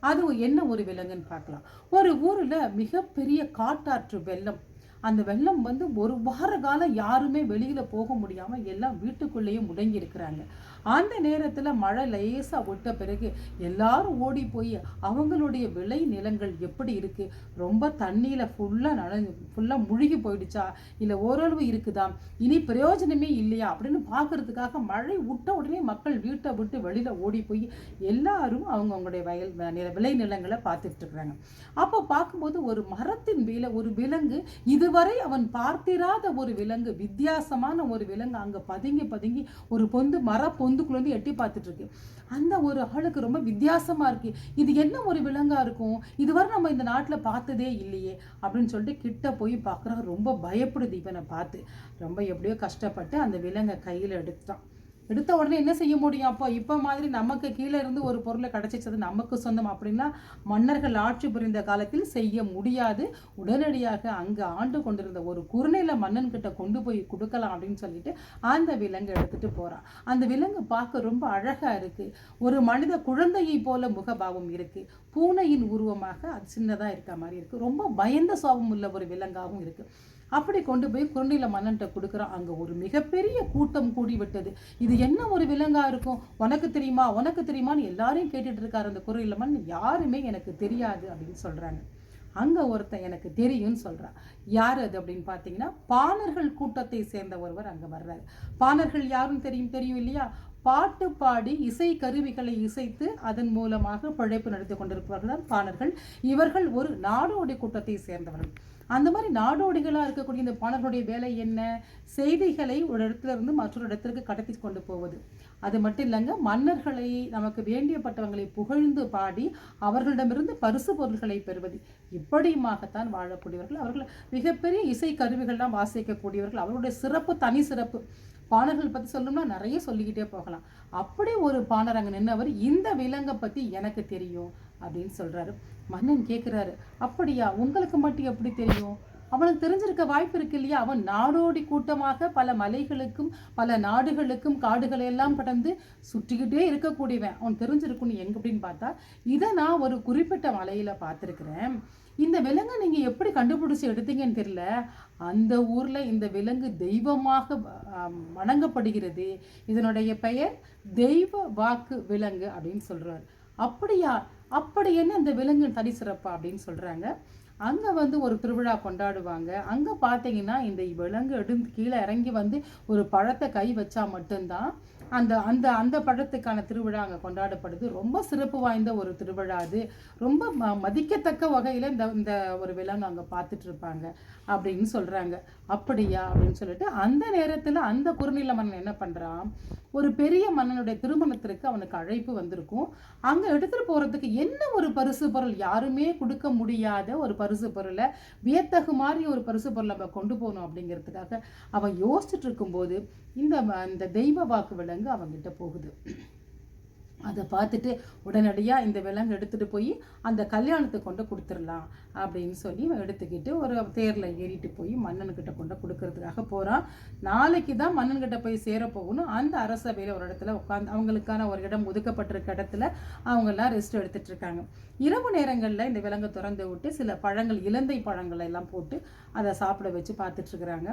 அது என்ன ஒரு விலங்குன்னு பார்க்கலாம். ஒரு ஊரில் மிகப்பெரிய காட்டாற்று வெள்ளம் அந்த வெள்ளம் வந்து ஒரு வார காலம் யாருமே வெளியில் போக முடியாமல் எல்லாம் வீட்டுக்குள்ளேயே முடங்கி இருக்கிறாங்க அந்த நேரத்தில் மழை லேசாக விட்ட பிறகு எல்லாரும் ஓடி போய் அவங்களுடைய விளை நிலங்கள் எப்படி இருக்குது ரொம்ப தண்ணியில் ஃபுல்லாக நனைஞ்சு ஃபுல்லாக முழுகி போயிடுச்சா? இல்லை ஓரளவு இருக்குதா? இனி பிரயோஜனமே இல்லையா? அப்படின்னு பார்க்குறதுக்காக மழை விட்ட உடனே மக்கள் வீட்டை விட்டு வெளியில் ஓடி போய் எல்லாரும் அவங்கவுங்களுடைய வயல் நில விளை நிலங்களை பார்த்துட்டு இருக்கிறாங்க. அப்போ பார்க்கும்போது ஒரு மரத்தின் மேலே ஒரு விலங்கு இது இதுவரை அவன் பார்த்திராத ஒரு விலங்கு வித்தியாசமான ஒரு விலங்கு அங்கே பதுங்கி பதுங்கி ஒரு பொந்து மர பொந்துக்குள்ளேருந்து எட்டி பார்த்துட்டு இருக்கு அந்த ஒரு ஆளுக்கு ரொம்ப வித்தியாசமாக இருக்கு. இது என்ன ஒரு விலங்காக இருக்கும்? இதுவரை நம்ம இந்த நாட்டில் பார்த்ததே இல்லையே அப்படின்னு சொல்லிட்டு கிட்ட போய் பார்க்குறா ரொம்ப பயப்படுது இவனை பார்த்து. ரொம்ப எப்படியோ கஷ்டப்பட்டு அந்த விலங்கை கையில் எடுத்தான். எடுத்த உடனே என்ன செய்ய முடியும்? அப்போ இப்போ மாதிரி நமக்கு கீழே இருந்து ஒரு பொருளை கிடைச்சிச்சது நமக்கு சொந்தம் அப்படின்னா மன்னர்கள் ஆட்சி புரிந்த காலத்தில் செய்ய முடியாது. உடனடியாக அங்கே ஆண்டு கொண்டிருந்த ஒரு குறுநில மன்னன் கிட்ட கொண்டு போய் கொடுக்கலாம் அப்படின்னு சொல்லிட்டு அந்த விலங்கு எடுத்துட்டு போகிறான் அந்த விலங்கு பார்க்க ரொம்ப அழகாக இருக்குது ஒரு மனித குழந்தையை போல முகபாவம் இருக்குது பூனையின் உருவமாக அது சின்னதாக இருக்க மாதிரி இருக்குது ரொம்ப பயந்த சுவாபம் உள்ள ஒரு விலங்காகவும் இருக்குது அப்படி கொண்டு போய் குறுநில மன்னன்ட்ட கொடுக்குறான் அங்கே ஒரு மிகப்பெரிய கூட்டம் கூடிவிட்டது. இது என்ன ஒரு விலங்காக இருக்கும்? உனக்கு தெரியுமா? உனக்கு தெரியுமான்னு எல்லாரையும் கேட்டுட்டு இருக்காரு அந்த குறுநில மன்னன். யாருமே எனக்கு தெரியாது அப்படின்னு சொல்கிறாங்க அங்கே ஒருத்தன் எனக்கு தெரியும்னு சொல்கிறான் யார் அது அப்படின்னு பார்த்தீங்கன்னா பாணர்கள் கூட்டத்தை சேர்ந்த ஒருவர் அங்கே வர்றாரு. பாணர்கள் யாரும் தெரியும் தெரியும் இல்லையா? பாட்டு பாடி இசை கருவிகளை இசைத்து அதன் மூலமாக பிழைப்பு நடத்தி கொண்டிருப்பவர்கள் தான் பாணர்கள். இவர்கள் ஒரு நாடோடி கூட்டத்தை சேர்ந்தவர்கள். அந்த மாதிரி நாடோடிகளாக இருக்கக்கூடிய இந்த பாணர்களுடைய வேலை என்ன? செய்திகளை ஒரு இடத்துல இருந்து மற்றொரு இடத்திற்கு கடத்தி கொண்டு போவது. அது மட்டும் இல்லைங்க மன்னர்களை நமக்கு வேண்டியப்பட்டவங்களை புகழ்ந்து பாடி அவர்களிடமிருந்து பரிசு பொருள்களை பெறுவது. இப்படியுமாகத்தான் வாழக்கூடியவர்கள். அவர்கள் மிகப்பெரிய இசை கருவிகள்லாம் வாசிக்கக்கூடியவர்கள். அவர்களுடைய சிறப்பு தனி சிறப்பு. பாணர்கள் பற்றி சொல்லணும்னா நிறைய சொல்லிக்கிட்டே போகலாம். அப்படி ஒரு பாணர் அங்கே நின்றவர் இந்த விலங்கை பற்றி எனக்கு தெரியும் அப்படின்னு சொல்கிறாரு மன்னன் கேட்குறாரு அப்படியா உங்களுக்கு மட்டும் எப்படி தெரியும்? அவனுக்கு தெரிஞ்சிருக்க வாய்ப்பு இருக்கு இல்லையா? அவன் நாடோடி கூட்டமாக பல மலைகளுக்கும் பல நாடுகளுக்கும் காடுகளை எல்லாம் கடந்து சுற்றிக்கிட்டே இருக்கக்கூடியவன். அவன் தெரிஞ்சிருக்குன்னு எங்க அப்படின்னு பார்த்தா இதை நான் ஒரு குறிப்பிட்ட மலையில பார்த்துருக்குறேன். இந்த விலங்கை நீங்கள் எப்படி கண்டுபிடிச்சி எடுத்தீங்கன்னு தெரியல. அந்த ஊரில் இந்த விலங்கு தெய்வமாக வணங்கப்படுகிறது. இதனுடைய பெயர் தெய்வ வாக்கு விலங்கு அப்படின்னு சொல்கிறார் அப்படியா? அப்படி என்ன இந்த விலங்கு தனி சிறப்பா அப்படின்னு சொல்கிறாங்க அங்கே வந்து ஒரு திருவிழா கொண்டாடுவாங்க. அங்கே பார்த்தீங்கன்னா இந்த விலங்கு எடுந்து கீழே இறங்கி வந்து ஒரு பழத்தை கை வச்சா மட்டும்தான் அந்த அந்த அந்த பழத்துக்கான திருவிழா அங்கே கொண்டாடப்படுது. ரொம்ப சிறப்பு வாய்ந்த ஒரு திருவிழா அது. ரொம்ப ம மதிக்கத்தக்க வகையில் இந்த இந்த ஒரு விலங்கு அங்கே பார்த்துட்டு இருப்பாங்க அப்படின்னு சொல்கிறாங்க அப்படியா? அப்படின்னு சொல்லிட்டு அந்த நேரத்தில் அந்த குறுநில மன்னன் என்ன பண்ணுறான் ஒரு பெரிய மன்னனுடைய திருமணத்திற்கு அவனுக்கு அழைப்பு வந்திருக்கும். அங்கே எடுத்துகிட்டு போகிறதுக்கு என்ன ஒரு பரிசு பொருள்? யாருமே கொடுக்க முடியாத ஒரு பரிசு பொருளை வியத்தகு மாதிரி ஒரு பரிசு பொருளை நம்ம கொண்டு போகணும் அப்படிங்கிறதுக்காக அவன் யோசிச்சுட்டு இருக்கும்போது இந்த இந்த தெய்வ வாக்கு விலங்கு அவன்கிட்ட போகுது. அதை பார்த்துட்டு உடனடியாக இந்த விலங்கு எடுத்துகிட்டு போய் அந்த கல்யாணத்தை கொண்டு கொடுத்துடலாம் அப்படின்னு சொல்லி எடுத்துக்கிட்டு ஒரு தேரில் ஏறிட்டு போய் மன்னனுக்கிட்ட கொண்டு கொடுக்கறதுக்காக போகிறான் நாளைக்கு தான் மன்னன்கிட்ட போய் சேர போகணும். அந்த அரசவையில் ஒரு இடத்துல உட்காந்து அவங்களுக்கான ஒரு இடம் ஒதுக்கப்பட்டிருக்க இடத்துல அவங்கெல்லாம் ரெஸ்ட் எடுத்துகிட்டு இருக்காங்க. இரவு நேரங்களில் இந்த விலங்கை திறந்து விட்டு சில பழங்கள் இலந்தை பழங்களை எல்லாம் போட்டு அதை சாப்பிட வச்சு பார்த்துட்ருக்குறாங்க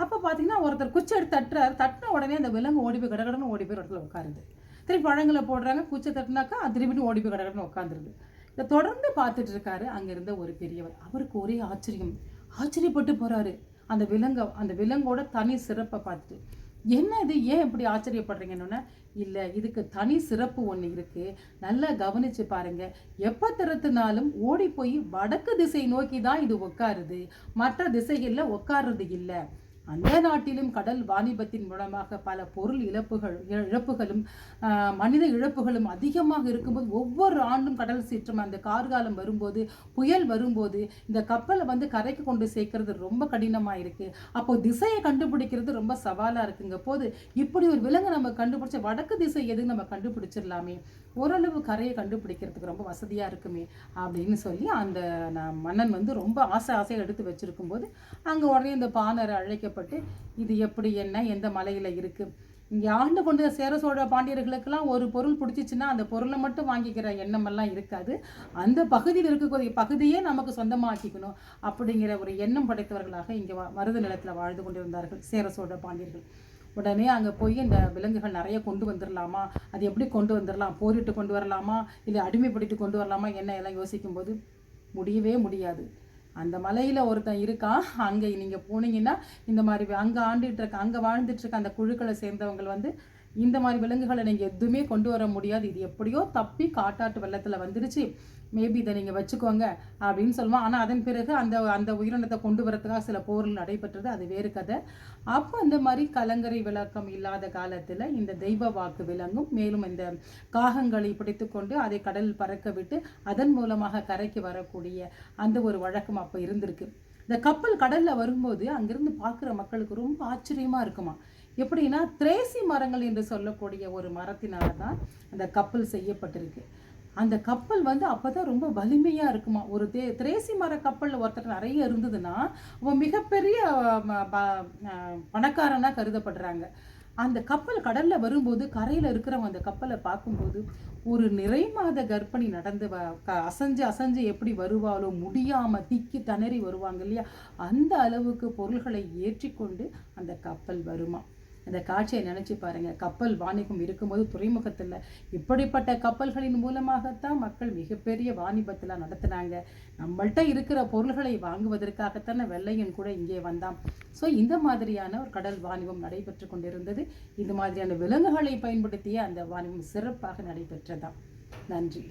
அப்போ பார்த்தீங்கன்னா ஒருத்தர் குச்சி எடுத்து தட்டுறாரு. தட்டின உடனே அந்த விலங்கு ஓடி போய் கடகடன்னு ஓடி போய் இடத்துல உட்காருது. திருப்பி பழங்களை போடுறாங்க. குச்சை தட்டினாக்கா அது திருப்பின்னு ஓடி போய் கடகடன்னு உட்காந்துருது. இதை தொடர்ந்து பார்த்துட்டு இருக்காரு அங்க இருந்த ஒரு பெரியவர். அவருக்கு ஒரே ஆச்சரியம். ஆச்சரியப்பட்டு போகிறாரு அந்த விலங்கை அந்த விலங்கோட தனி சிறப்பை பார்த்துட்டு. என்ன இது? ஏன் இப்படி ஆச்சரியப்படுறீங்கன்னு? இல்லை இதுக்கு தனி சிறப்பு ஒன்று இருக்குது நல்லா கவனிச்சு பாருங்கள் எப்போ திறத்துனாலும் ஓடி போய் வடக்கு திசை நோக்கி தான் இது உட்காருது. மற்ற திசைகளில் உட்காருறது இல்லை. அந்த நாட்டிலும் கடல் வாணிபத்தின் மூலமாக பல பொருள் இழப்புகள் இழ- இழப்புகளும் மனித இழப்புகளும் அதிகமாக இருக்கும்போது ஒவ்வொரு ஆண்டும் கடல் சீற்றம் அந்த கார்காலம் வரும்போது புயல் வரும்போது இந்த கப்பலை வந்து கரைக்கு கொண்டு சேர்க்கறது ரொம்ப கடினமாக இருக்குது அப்போ திசையை கண்டுபிடிக்கிறது ரொம்ப சவாலாக இருக்குங்க. போது இப்படி ஒரு விலங்கு நம்ம கண்டுபிடிச்ச வடக்கு திசை எது நம்ம கண்டுபிடிச்சிடலாமே. ஓரளவு கரையை கண்டுபிடிக்கிறதுக்கு ரொம்ப வசதியாக இருக்குமே அப்படின்னு சொல்லி அந்த மன்னன் வந்து ரொம்ப ஆசை ஆசையாக எடுத்து வச்சிருக்கும் போது அங்கே உடனே இந்த பானரை அழைக்க அழைக்கப்பட்டு இது எப்படி என்ன எந்த மலையில் இருக்குது இங்கே ஆண்டு கொண்ட சேர சோழ பாண்டியர்களுக்கெல்லாம் ஒரு பொருள் பிடிச்சிச்சின்னா அந்த பொருளை மட்டும் வாங்கிக்கிற எண்ணமெல்லாம் இருக்காது. அந்த பகுதியில் இருக்கக்கூடிய பகுதியே நமக்கு சொந்தமாக்கிக்கணும் அப்படிங்கிற ஒரு எண்ணம் படைத்தவர்களாக இங்கே மருத நிலத்தில் வாழ்ந்து கொண்டிருந்தார்கள் சேர சோழ பாண்டியர்கள். உடனே அங்கே போய் இந்த விலங்குகள் நிறைய கொண்டு வந்துடலாமா அது எப்படி கொண்டு வந்துடலாம் போரிட்டு கொண்டு வரலாமா? இல்லை அடிமைப்படுத்தி கொண்டு வரலாமா? என்ன எல்லாம் யோசிக்கும்போது முடியவே முடியாது. அந்த மலையில் ஒருத்தன் இருக்கான். அங்கே நீங்கள் போனீங்கன்னா இந்த மாதிரி அங்கே ஆண்டுட்டு இருக்க அங்கே வாழ்ந்துட்டுருக்க அந்த குழுக்களை சேர்ந்தவங்க வந்து இந்த மாதிரி விலங்குகளை நீங்கள் எதுவுமே கொண்டு வர முடியாது. இது எப்படியோ தப்பி காட்டாட்டு வெள்ளத்தில் வந்துருச்சு. மேபி இதை நீங்கள் வச்சுக்கோங்க அப்படின்னு சொல்லுவோம் ஆனால் அதன் பிறகு அந்த அந்த உயிரினத்தை கொண்டு வரதுக்காக சில போர்கள் நடைபெற்றது. அது வேறு கதை. அப்போ அந்த மாதிரி கலங்கரை விளக்கம் இல்லாத காலத்தில் இந்த தெய்வ வாக்கு விளங்கும் மேலும் இந்த காகங்களை பிடித்து கொண்டு அதை கடலில் பறக்க விட்டு அதன் மூலமாக கரைக்கு வரக்கூடிய அந்த ஒரு வழக்கம் அப்போ இருந்திருக்கு. இந்த கப்பல் கடலில் வரும்போது அங்கிருந்து பார்க்குற மக்களுக்கு ரொம்ப ஆச்சரியமாக இருக்குமா எப்படின்னா திரேசி மரங்கள் என்று சொல்லக்கூடிய ஒரு மரத்தினால தான் அந்த கப்பல் செய்யப்பட்டிருக்கு. அந்த கப்பல் வந்து அப்பதான் ரொம்ப வலிமையாக இருக்குமா? ஒரு தே திரேசி மர கப்பலில் ஒருத்தர் நிறைய இருந்ததுன்னா அவன் மிகப்பெரிய பணக்காரனாக கருதப்படுறாங்க. அந்த கப்பல் கடலில் வரும்போது கரையில் இருக்கிறவங்க அந்த கப்பலை பார்க்கும்போது ஒரு நிறை மாத கர்ப்பிணி நடந்து அசைஞ்சு அசைஞ்சு எப்படி வருவாளோ முடியாமல் திக்கி தணறி வருவாங்க இல்லையா? அந்த அளவுக்கு பொருள்களை ஏற்றிக்கொண்டு அந்த கப்பல் வருமா? அந்த காட்சியை நினச்சி பாருங்கள் கப்பல் வாணிகம் இருக்கும்போது துறைமுகத்தில் இப்படிப்பட்ட கப்பல்களின் மூலமாகத்தான் மக்கள் மிகப்பெரிய வாணிபத்தில் நடத்துனாங்க. நம்மள்கிட்ட இருக்கிற பொருள்களை வாங்குவதற்காகத்தானே வெள்ளையன் கூட இங்கே வந்தான். ஸோ இந்த மாதிரியான ஒரு கடல் வாணிபம் நடைபெற்று கொண்டிருந்தது. இந்த மாதிரியான விலங்குகளை பயன்படுத்திய அந்த வாணிபம் சிறப்பாக நடைபெற்றதாம். நன்றி.